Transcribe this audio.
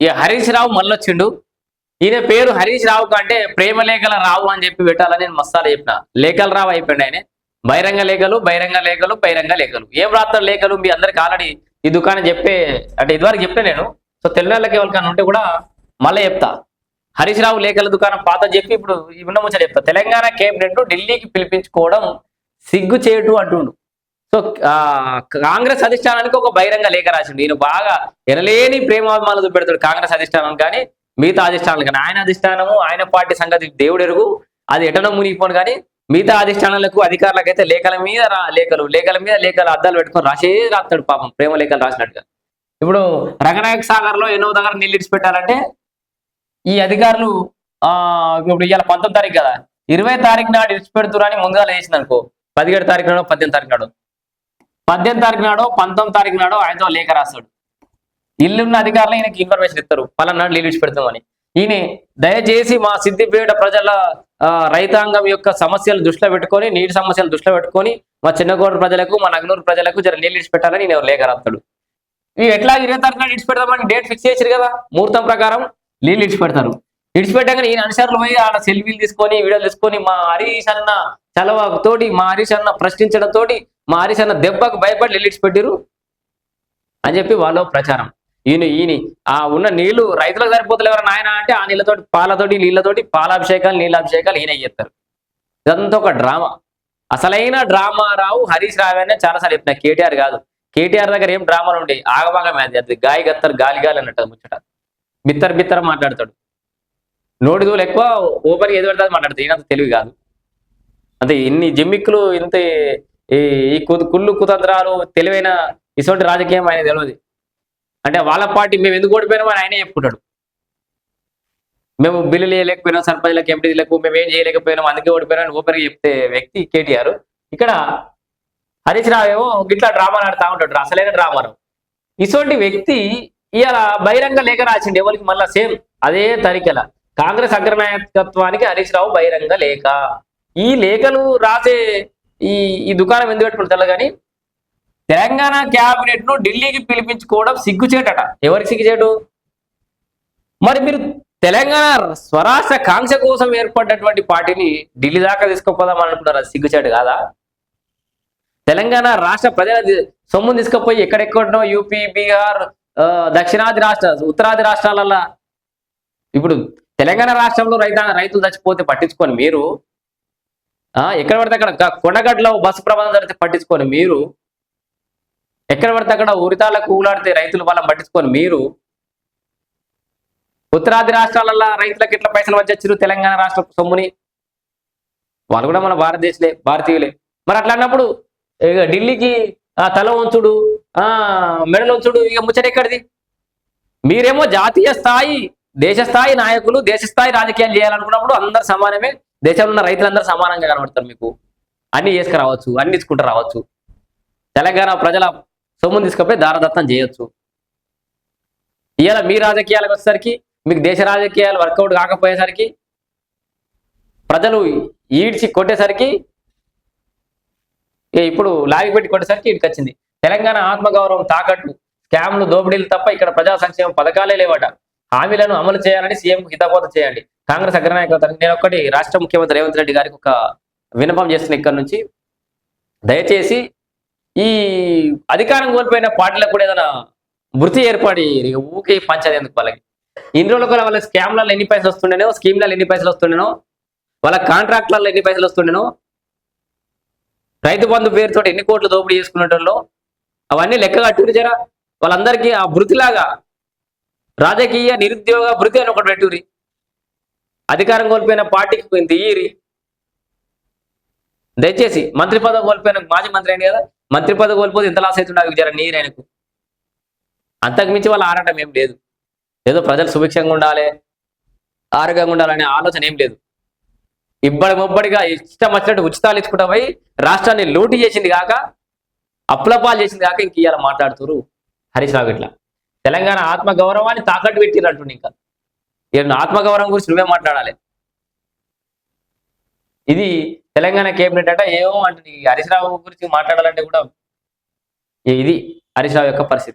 ఇక హరీష్ రావు మళ్ళొచ్చిండు. ఈయన పేరు హరీష్ రావు కంటే ప్రేమ లేఖల రావు అని చెప్పి పెట్టాలని నేను మస్తాలు చెప్పిన. లేఖల రావు అయిపోయింది ఆయన. బహిరంగ లేఖలు బహిరంగ లేఖలు బహిరంగ లేఖలు. ఏం రాస్తారు లేఖలు? మీ అందరికి ఆల్రెడీ ఈ దుకాణం చెప్పే అంటే ఇదివరకు చెప్పే నేను. సో తెల్లకి ఎవరికైనా ఉంటే కూడా మళ్ళీ చెప్తా. హరీష్ రావు లేఖల దుకాణం పాత చెప్పి ఇప్పుడు ఇవన్న ముచ్చట చెప్తా. తెలంగాణ కేబినెట్ ఢిల్లీకి పిలిపించుకోవడం సిగ్గు చేయటు అంటుండు. సో కాంగ్రెస్ అధిష్టానానికి ఒక బహిరంగ లేఖ రాసిండు. ఈయన బాగా ఎనలేని ప్రేమాభిమానులు చూపెడతాడు కాంగ్రెస్ అధిష్టానం కానీ మిగతా అధిష్టానాలు కానీ. ఆయన అధిష్టానము ఆయన పార్టీ సంగతి దేవుడు ఎరుగు అది ఎటనో మునిగిపోను కానీ మిగతా అధిష్టానాలకు అధికారులకు అయితే లేఖల మీద లేఖలు లేఖల మీద లేఖలు అద్దాలు పెట్టుకొని రాసే రాస్తాడు పాపం. ప్రేమ లేఖలు రాసినట్టుగా. ఇప్పుడు రంగనాయక సాగర్లో ఎన్నో దగ్గర నీళ్ళు ఇడిచిపెట్టాలంటే ఈ అధికారులు ఆ ఇప్పుడు ఇవాళ పంతొమ్మిది తారీఖు కదా. ఇరవై తారీఖు నాడు ఇడిచిపెడుతురని ముందుగా వేసింది అనుకో పదిహేడు తారీఖు నాడు పద్దెనిమిది తారీఖు నాడు. పద్దెనిమిది తారీఖు నాడో పంతొమ్మిది తారీఖు నాడో ఆయనతో లేఖ రాస్తాడు. ఇల్లున్న అధికారులు ఈయనకి ఇన్ఫర్మేషన్ ఇస్తారు. పలానా నాడు ఇచ్చి పెడతామని. ఈయన దయచేసి మా సిద్దిపేట ప్రజల రైతాంగం యొక్క సమస్యలు దృష్టిలో పెట్టుకొని నీటి సమస్యలు దృష్టిలో పెట్టుకొని మా చిన్నగోడు ప్రజలకు మా నగనూరు ప్రజలకు జర నీళ్ళు ఇచ్చిపెట్టాలని నేను లేఖ రాస్తాడు. ఇవి ఎట్లా ఇరవై తారీఖు నాడు ఇడిచిపెడతామని డేట్ ఫిక్స్ చేసారు కదా? ముహూర్తం ప్రకారం నీళ్ళు ఇడిచిపెడతారు ఇడిచిపెట్టాక ఈయన అనుసరులు పోయి ఆడ సెల్ఫీలు తీసుకొని వీడియోలు తీసుకొని మా హరీష్ అన్న చలవ తోటి మా హరీష్ అన్న ప్రశ్నించడం తోటి మా హరీష్ అన్న దెబ్బకు భయపడి నీళ్ళు అని చెప్పి వాళ్ళ ప్రచారం. ఈయన ఈయన ఆ ఉన్న నీళ్ళు రైతులకు సరిపోతలు ఎవరైనా ఆయన అంటే ఆ నీళ్ళతోటి పాలతోటి నీళ్ళతోటి పాలాభిషేకాలు నీళ్ళాభిషేకాలు ఈయన చేస్తారు. ఇదంతా ఒక డ్రామా. అసలైన డ్రామా రావు హరీష్ రావు అనే చాలాసార్లు చెప్పిన కేటీఆర్ కాదు. కేటీఆర్ దగ్గర ఏం డ్రామాలు ఉంటాయి ఆగబాగం అది అది గాలి గత్తరు గాలి గాలి అన్నట్టు ముచ్చట. బిత్తర్ బిత్తర మాట్లాడతాడు. నోటిదూలు ఎక్కువ ఓపెన్ ఏది పడితే మాట్లాడుతుంది ఈయనంత తెలివి కాదు. అంటే ఇన్ని జిమ్మిక్కులు ఇంత ఈ కుళ్ళు కుతంత్రాలు తెలివైన ఇటువంటి రాజకీయం ఆయన తెలియదు అంటే వాళ్ళ పార్టీ మేము ఎందుకు ఓడిపోయినామో అని ఆయనే చెప్పుకుంటాడు. మేము బిల్లులు వేయలేకపోయినాం సర్పంచ్లకు ఎంపీలకు మేము ఏం చేయలేకపోయినాం అందుకే ఓడిపోయినా ఓపెన్గా చెప్తే వ్యక్తి కేటీఆర్. ఇక్కడ హరీష్ రావు ఏమో గిట్లా డ్రామా ఆడుతూ ఉంటాడు అసలైన డ్రామా ఇటువంటి వ్యక్తి ఇలా బహిరంగ లేఖ రాసిండు ఎవరికి మళ్ళీ సేమ్ అదే తరికెలా. కాంగ్రెస్ అగ్రనాయకత్వానికి హరీష్ రావు బహిరంగ లేఖ. ఈ లేఖలు రాసే ఈ ఈ దుకాణం ఎందుకు పెట్టుకుంటారు తెల్ల కానీ తెలంగాణ క్యాబినెట్ను ఢిల్లీకి పిలిపించుకోవడం సిగ్గుచేటట. ఎవరికి సిగ్గుచేటు? మరి మీరు తెలంగాణ స్వరాష్ట్ర కాంక్ష కోసం ఏర్పడ్డటువంటి పార్టీని ఢిల్లీ దాకా తీసుకుపోదాం అనుకుంటారు అది సిగ్గుచేటు కాదా? తెలంగాణ రాష్ట్ర ప్రజల సొమ్ము సొమ్మును తీసుకుపోయి ఎక్కడెక్కడో యూపీ బీహార్ దక్షిణాది రాష్ట్ర ఉత్తరాది రాష్ట్రాలలో ఇప్పుడు తెలంగాణ రాష్ట్రంలో రైత రైతులు చచ్చిపోతే పట్టించుకొని మీరు ఆ, ఎక్కడ పడితే అక్కడ కొండగడ్డలో బస్సు ప్రమాదం జరిగితే పట్టించుకొని మీరు ఎక్కడ పడితే అక్కడ ఉరితాలకు ఊలాడితే రైతులు వాళ్ళని పట్టించుకొని మీరు ఉత్తరాది రాష్ట్రాలలో రైతులకు ఎట్లా పైసలు వచ్చారు తెలంగాణ రాష్ట్ర సొమ్ముని? వాళ్ళు కూడా మన భారతదేశలే భారతీయులే. మరి అట్లా అన్నప్పుడు ఇక ఢిల్లీకి ఆ, తల వంచుడు ఆ మెడలు వంచుడు ఇక ముచ్చట ఎక్కడిది మీరేమో జాతీయ స్థాయి దేశస్థాయి నాయకులు దేశస్థాయి రాజకీయాలు చేయాలనుకున్నప్పుడు అందరు సమానమే. దేశంలో ఉన్న రైతులందరూ సమానంగా కనబడతారు మీకు. అన్ని చేసుకురావచ్చు అన్ని ఇచ్చుకుంటూ రావచ్చు. తెలంగాణ ప్రజల సొమ్మును తీసుకపోయి దారదత్తం చేయొచ్చు. ఇవాళ మీ రాజకీయాలకు వచ్చేసరికి మీకు దేశ రాజకీయాలు వర్కౌట్ కాకపోయేసరికి ప్రజలు ఈడ్చి కొట్టేసరికి ఇప్పుడు లాగి పెట్టి కొట్టేసరికి ఇటుకు వచ్చింది. తెలంగాణ ఆత్మగౌరవం తాకట్టు స్కామ్లు దోపిడీలు తప్ప ఇక్కడ ప్రజా సంక్షేమ పథకాలే లేవట. హామీలను అమలు చేయాలని సీఎం హితబోధ చేయండి. కాంగ్రెస్ అగ్రనాయకత్వం నేను ఒకటి రాష్ట్ర ముఖ్యమంత్రి రేవంత్ రెడ్డి గారికి ఒక విన్నపం చేస్తున్న ఇక్కడ నుంచి. దయచేసి ఈ అధికారం కోల్పోయిన పార్టీలకు కూడా ఏదైనా వృత్తి ఏర్పడి ఊకే పంచది ఎందుకు వాళ్ళకి? ఇన్ని రోజులు కూడా వాళ్ళ స్కామ్లలో ఎన్ని పైసలు వస్తుండేనో స్కీమ్లలో ఎన్ని పైసలు వస్తుండేనో వాళ్ళ కాంట్రాక్ట్లలో ఎన్ని పైసలు వస్తుండేనో రైతు బంధు పేరుతో ఎన్ని కోట్లు దోపిడీ చేసుకునేటోళ్ళు అవన్నీ లెక్క కట్టుకుని జరా వాళ్ళందరికీ ఆ వృత్తిలాగా రాజకీయ నిరుద్యోగ భృతి అని ఒకటి పెట్టురి అధికారం కోల్పోయిన పార్టీకి పోయింది ఈరి. దయచేసి మంత్రి పదవి కోల్పోయిన మాజీ మంత్రి అయింది కదా మంత్రి పదవి కోల్పోతే ఎంత లాస్ అవుతుండే అవి జర నీరు ఆయనకు. అంతకుమించి వాళ్ళ ఆడటం ఏం లేదు. ఏదో ప్రజలు సుభిక్షంగా ఉండాలి ఆరోగ్యంగా ఉండాలనే ఆలోచన ఏం లేదు. ఇబ్బడి ముబ్బడిగా ఇష్టం వచ్చినట్టు ఉచితాలు ఇచ్చుకుంటా పోయి రాష్ట్రాన్ని లూటీ చేసింది కాక అప్లపాలు చేసింది కాక ఇంక ఇవాళ మాట్లాడుతురు హరీష్ రావు ఇట్లా. తెలంగాణ ఆత్మ గౌరవాన్ని తాకట్టు పెట్టినట్టు ఇంకా. ఈయన ఆత్మగౌరవం గురించి నువ్వే మాట్లాడాలి. ఇది తెలంగాణ కేబినెట్ అంటే ఏమో అంటే ఈ రావు గురించి మాట్లాడాలంటే కూడా ఇది హరీశ్రావు యొక్క పరిస్థితి.